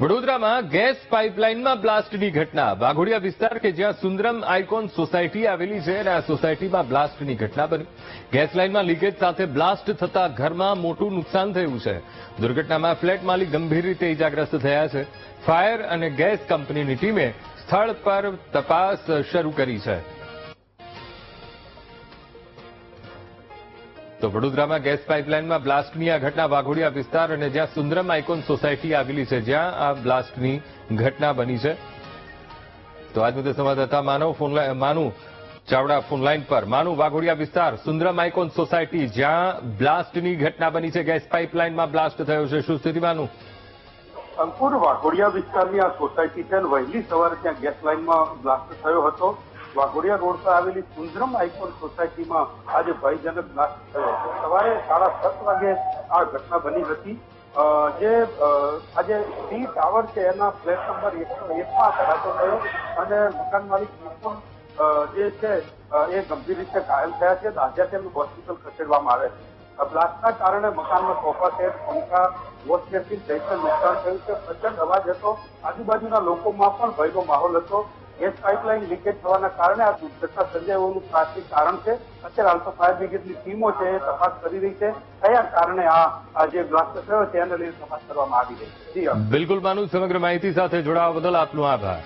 વડોદરામાં ગેસ પાઇપલાઇનમાં બ્લાસ્ટની ઘટના. વાઘોડિયા વિસ્તાર કે જ્યાં સુંદરમ આઇકોન સોસાયટી આવેલી છે અને આ સોસાયટીમાં બ્લાસ્ટની ઘટના બની. ગેસ લાઇનમાં લીકેજ સાથે બ્લાસ્ટ થતા ઘરમાં મોટું નુકસાન થયું છે. દુર્ઘટનામાં ફ્લેટ માલિક ગંભીર રીતે ઇજાગ્રસ્ત થયા છે. ફાયર અને ગેસ કંપનીની ટીમે સ્થળ પર તપાસ શરૂ કરી છે. તો વડોદરામાં ગેસ પાઇપલાઇનમાં બ્લાસ્ટની આ ઘટના વાઘોડિયા વિસ્તાર અને જ્યાં સુંદરમ આઇકોન સોસાયટી આવેલી છે, જ્યાં આ બ્લાસ્ટની ઘટના બની છે. તો આજ મુદ્દે સંવાદદાતા માનવ ફોનલાઈન માનુ ચાવડા ફોનલાઇન પર. માનુ વાઘોડિયા વિસ્તાર, સુંદરમ આઇકોન સોસાયટી, જ્યાં બ્લાસ્ટની ઘટના બની છે. ગેસ પાઇપલાઇનમાં બ્લાસ્ટ થયો છે. શું સ્થિતિ માનું અંકુર વાઘોડિયા વિસ્તારની આ સોસાયટી છે વહેલી સવારે ત્યાં ગેસ લાઇનમાં બ્લાસ્ટ થયો હતો. વાઘોડિયા રોડ પર આવેલી સુંદરમ આઇકોન સોસાયટીમાં આજે ભયજનક નાશ થયો સવારે સાડા સાત વાગે આ ઘટના બની હતી. જે આજે સી ટાવર છે, એના ફ્લેટ નંબર એકસો એકમાં ધરાતો થયો અને મકાન માલિક પણ જે છે એ ગંભીર રીતે ઘાયલ થયા છે. દાજા તેમને હોસ્પિટલ ખસેડવામાં આવે છે. બ્લાસ્ટના કારણે મકાનમાં સોફા સેટ, પંખા વોશ બેસિન નુકસાન થયું છે. પ્રચંડ અવાજ હતો. આજુબાજુના લોકોમાં પણ ભયનો માહોલ હતો. ગેસ પાઇપલાઇન લીકેજ થવાના કારણે આ દુર્ઘટના સર્જાવાનું પ્રાથમિક કારણ છે. અત્યારે હાલ તો ફાયર બ્રિગેડની ટીમો છે તપાસ કરી રહી છે. કયા કારણે આ જે બ્લાસ્ટ થયો છે, એને લઈને તપાસ કરવામાં આવી રહી છે. બિલકુલ, માનું, સમગ્ર માહિતી સાથે જોડાવા બદલ આપનો આભાર.